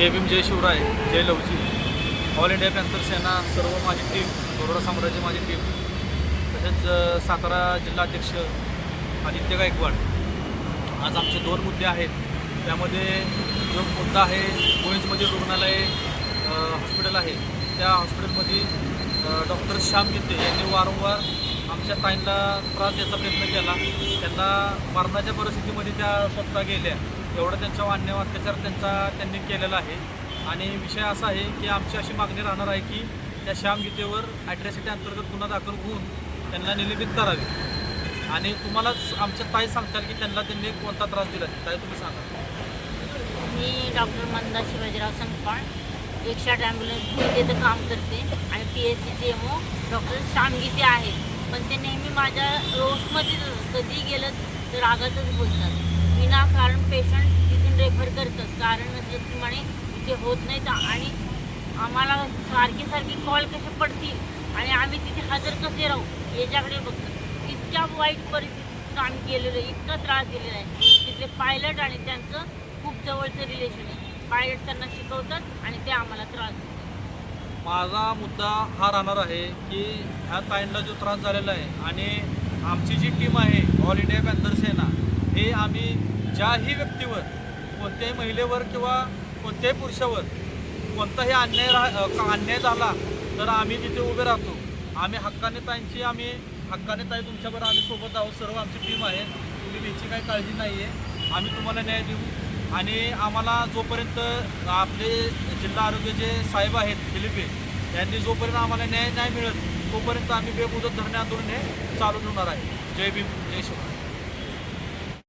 जय भीम जय शिवराय जय Lavji. All India panther Sena सर्व माझी टीम बरोडा साम्राज्य माझी टीम तसेच सातारा जिल्हाध्यक्ष आदित्य गायकवाड. आज आमचे दोन मुद्दे आहेत. त्यामध्ये जो मुद्दा आहे कोइन्समध्ये रुग्णालय हॉस्पिटल आहे. त्या हॉस्पिटलमध्ये डॉक्टर श्याम गीते यांनी वारंवार आमच्या ताईंना त्रास द्यायचा प्रयत्न केला. त्यांना मरणाच्या परिस्थितीमध्ये त्या स्वतः गेल्या. एवढं त्यांच्या अन्य अत्याचार त्यांचा त्यांनी केलेला आहे. आणि विषय असा आहे की आमची अशी मागणी राहणार आहे की त्या श्याम गीतेवर ॲट्रॅसिटी अंतर्गत गुन्हा दाखल होऊन त्यांना निलंबित करावे. आणि तुम्हालाच आमच्या ताई सांगताल की त्यांना त्यांनी कोणता त्रास दिला ताई तुम्ही सांगा. मी डॉक्टर मंदा शिवाजीराव संकपाळ एकशे ॲम्ब्युलन्स तिथं काम करते आणि पी एच सीचे एम ओ डॉक्टर श्यामगीते आहेत. पण ते नेहमी माझ्या रोजमध्ये कधी गेलं तर रागातच बोलतात. कारण पेशंट तिथून रेफर करतात. कारण म्हणजे नसल्याप्रमाणे इथे होत नाहीत आणि आम्हाला सारखी सारखी कॉल कसे पडतील? आणि आम्ही तिथे हजर कसे राहू? याच्याकडे बघतो इतक्या वाईट परिस्थितीत काम केलेलं आहे, इतका त्रास दिलेला आहे. तिथले पायलट आणि त्यांचं खूप जवळचं रिलेशन आहे. पायलट त्यांना शिकवतात आणि ते आम्हाला त्रास देतात. माझा मुद्दा हा राहणार आहे की ह्या ताईंना जो त्रास झालेला आहे आणि आमची जी टीम आहे ऑल इंडिया पॅन्थर सेना हे आम्ही ज्याही व्यक्तीवर कोणत्याही महिलेवर किंवा कोणत्याही पुरुषावर कोणताही अन्याय राह अन्याय झाला तर आम्ही तिथे उभे राहतो आम्ही हक्काने ताईंची आम्ही हक्काने ताई तुमच्याबरोबर आम्ही सोबत आहोत. सर्व आमची टीम आहे. तुम्ही त्याची काही काळजी नाही आहे आम्ही तुम्हाला न्याय देऊ. आणि आम्हाला जोपर्यंत आपले जिल्हा आरोग्याचे साहेब आहेत दिलीपे यांनी जोपर्यंत आम्हाला न्याय नाही मिळत तोपर्यंत आम्ही बेमुदत धरणे आंदोलन हे चालू ठेवणार आहे. जय भीम जय शिवराय